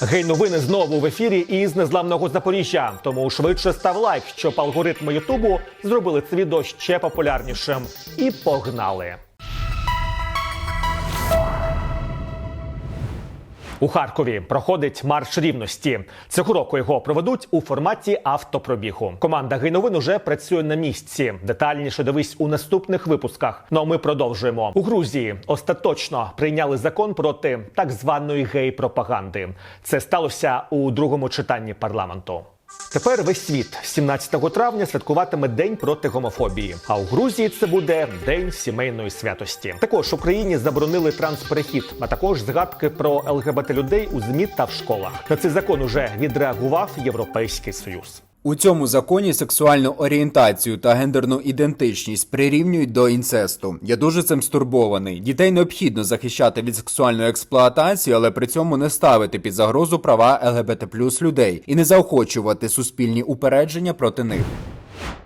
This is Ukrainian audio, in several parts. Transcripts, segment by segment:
Гей, новини знову в ефірі із незламного Запоріжжя. Тому швидше став лайк, щоб алгоритми Ютубу зробили це відео ще популярнішим. І погнали. У Харкові проходить марш рівності. Цього року його проведуть у форматі автопробігу. Команда «Гейновин» уже працює на місці. Детальніше дивись у наступних випусках. Ну а ми продовжуємо. У Грузії остаточно прийняли закон проти так званої гей-пропаганди. Це сталося у другому читанні парламенту. Тепер весь світ 17 травня святкуватиме День проти гомофобії. А у Грузії це буде День сімейної святості. Також Україні заборонили трансперехід, а також згадки про ЛГБТ людей у змі та в школах. На цей закон уже відреагував Європейський Союз. У цьому законі сексуальну орієнтацію та гендерну ідентичність прирівнюють до інцесту. Я дуже цим стурбований. Дітей необхідно захищати від сексуальної експлуатації, але при цьому не ставити під загрозу права ЛГБТ людей і не заохочувати суспільні упередження проти них.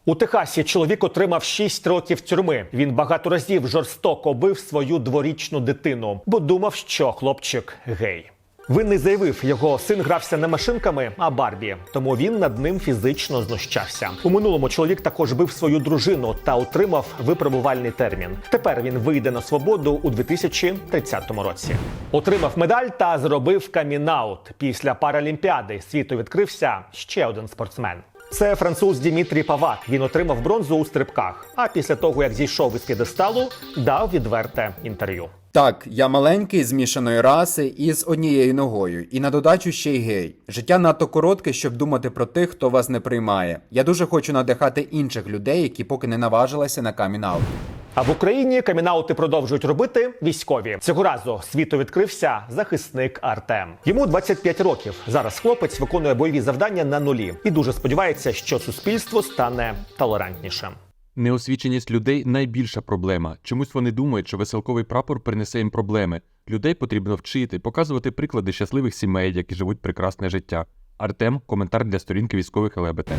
У Техасі чоловік отримав 6 років тюрми. Він багато разів жорстоко бив свою дворічну дитину, бо думав, що хлопчик гей. Винний заявив, його син грався не машинками, а Барбі, тому він над ним фізично знущався. У минулому чоловік також бив свою дружину та отримав випробувальний термін. Тепер він вийде на свободу у 2030 році. Отримав медаль та зробив камінаут. Після паралімпіади світу відкрився ще один спортсмен. Це француз Дімітрій Павак. Він отримав бронзу у стрибках. А після того, як зійшов із п'єдесталу, дав відверте інтерв'ю. Так, я маленький, змішаної раси і з однією ногою, і на додачу ще й гей. Життя надто коротке, щоб думати про тих, хто вас не приймає. Я дуже хочу надихати інших людей, які поки не наважилися на камінаут. А в Україні камінаути продовжують робити військові. Цього разу світу відкрився захисник Артем. Йому 25 років. Зараз хлопець виконує бойові завдання на нулі і дуже сподівається, що суспільство стане толерантнішим. Неосвіченість людей найбільша проблема. Чомусь вони думають, що веселковий прапор принесе їм проблеми. Людей потрібно вчити, показувати приклади щасливих сімей, які живуть прекрасне життя. Артем коментар для сторінки військових ЛГБТ.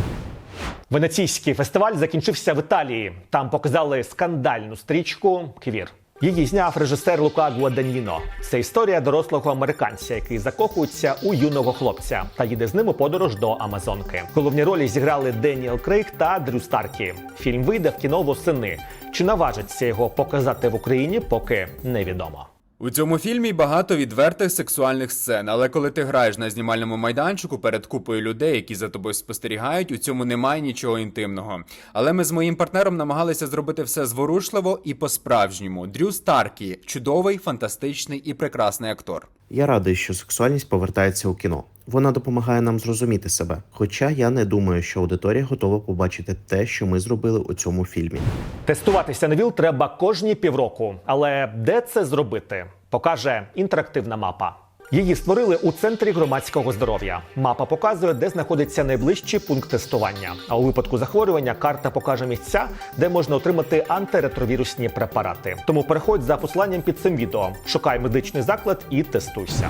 Венеційський фестиваль закінчився в Італії. Там показали скандальну стрічку Квір. Її зняв режисер Лука Гуаданіно. Це історія дорослого американця, який закохується у юного хлопця та їде з ним у подорож до Амазонки. Головні ролі зіграли Деніел Крейг та Дрю Старкі. Фільм вийде в кіно восени. Чи наважиться його показати в Україні, поки невідомо. У цьому фільмі багато відвертих сексуальних сцен, але коли ти граєш на знімальному майданчику перед купою людей, які за тобою спостерігають, у цьому немає нічого інтимного. Але ми з моїм партнером намагалися зробити все зворушливо і по-справжньому. Дрю Старкі чудовий, фантастичний і прекрасний актор. Я радий, що сексуальність повертається у кіно. Вона допомагає нам зрозуміти себе. Хоча я не думаю, що аудиторія готова побачити те, що ми зробили у цьому фільмі. Тестуватися на ВІЛ треба кожні півроку. Але де це зробити? Покаже інтерактивна мапа. Її створили у центрі громадського здоров'я. Мапа показує, де знаходиться найближчий пункт тестування. А у випадку захворювання карта покаже місця, де можна отримати антиретровірусні препарати. Тому переходь за посиланням під цим відео, шукай медичний заклад і тестуйся.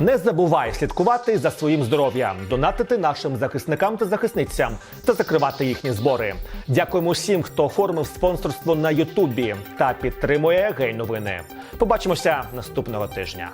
Не забувай слідкувати за своїм здоров'ям, донатити нашим захисникам та захисницям та закривати їхні збори. Дякуємо всім, хто оформив спонсорство на Ютубі та підтримує гей новини. Побачимося наступного тижня.